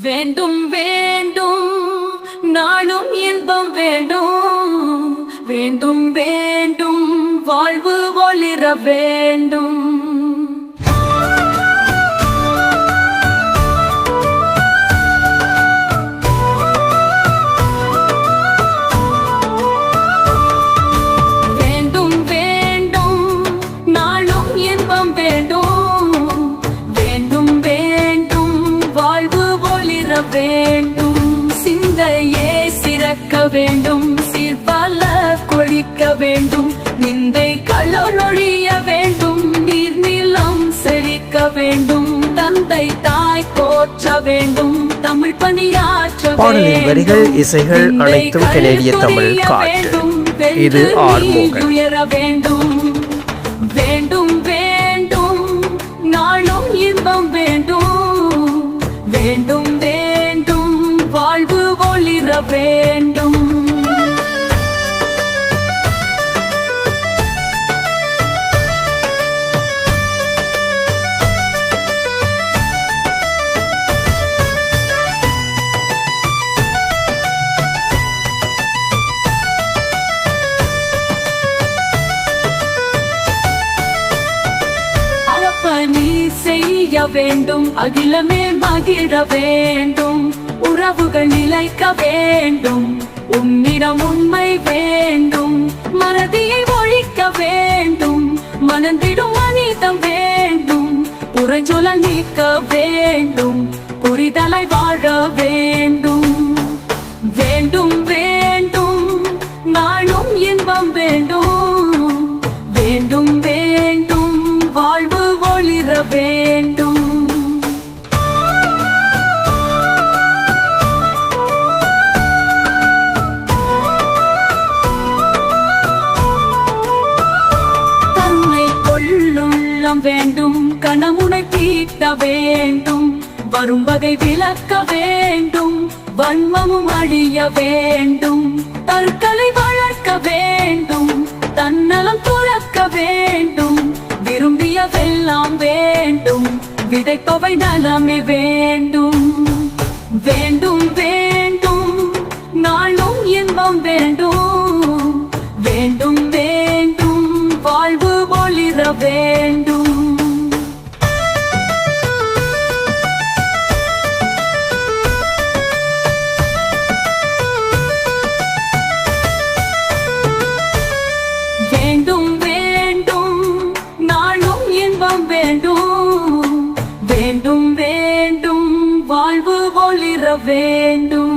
வேண்டும் வேண்டும். நாளும் இன்பம் வேண்டும். வேண்டும் வேண்டும். வாழ்வு ஒளிர வேண்டும். வேண்டும். சிந்தையே சிறக்க வேண்டும். சீர்பல கொழிக்க வேண்டும். நிந்தை களொழிய வேண்டும். நீர்நிலம் செழிக்க வேண்டும். தந்தை தாய் போற்ற வேண்டும். தமிழ் பணியாற்ற பாடலின் வரிகள். இசைகள் அனைத்தும் கனேடிய தமிழ். வேண்டும். இது. உயர வேண்டும். வேண்டும் வேண்டும். நாளும் இன்பம் வேண்டும். வேண்டும் வேண்டும். அறப்பணி செய்ய வேண்டும் அகிலமே மகிழ வேண்டும். உறவுகள் நிலைக்க வேண்டும். உன்னிடம் உண்மை வேண்டும். மறதியை ஒழிக்க வேண்டும். மனந்திடும் மனிதம் வேண்டும். புறஞ்சொலல் நீக்க வேண்டும். புரிதலை வாழ வேண்டும். வேண்டும் வேண்டும். நாளும் இன்பம் வேண்டும் வேண்டும். வேண்டும் நேரம் வேண்டும் கணமுனை தீட்ட வேண்டும் வரும் வகை விளக்க வேண்டும் வன்மமும் அழிய வேண்டும் தற்களை வளர்க்க வேண்டும் தன்னலம் துறக்க வேண்டும் விரும்பியதெல்லாம் வேண்டும் விதைப்பவை நலமே வேண்டும். வேண்டும் வேண்டும் நாளும் இன்பம் வேண்டும். வேண்டும் வேண்டும் வாழ்வு ஒளிர வேண்டும். வேண்டும் வேண்டும்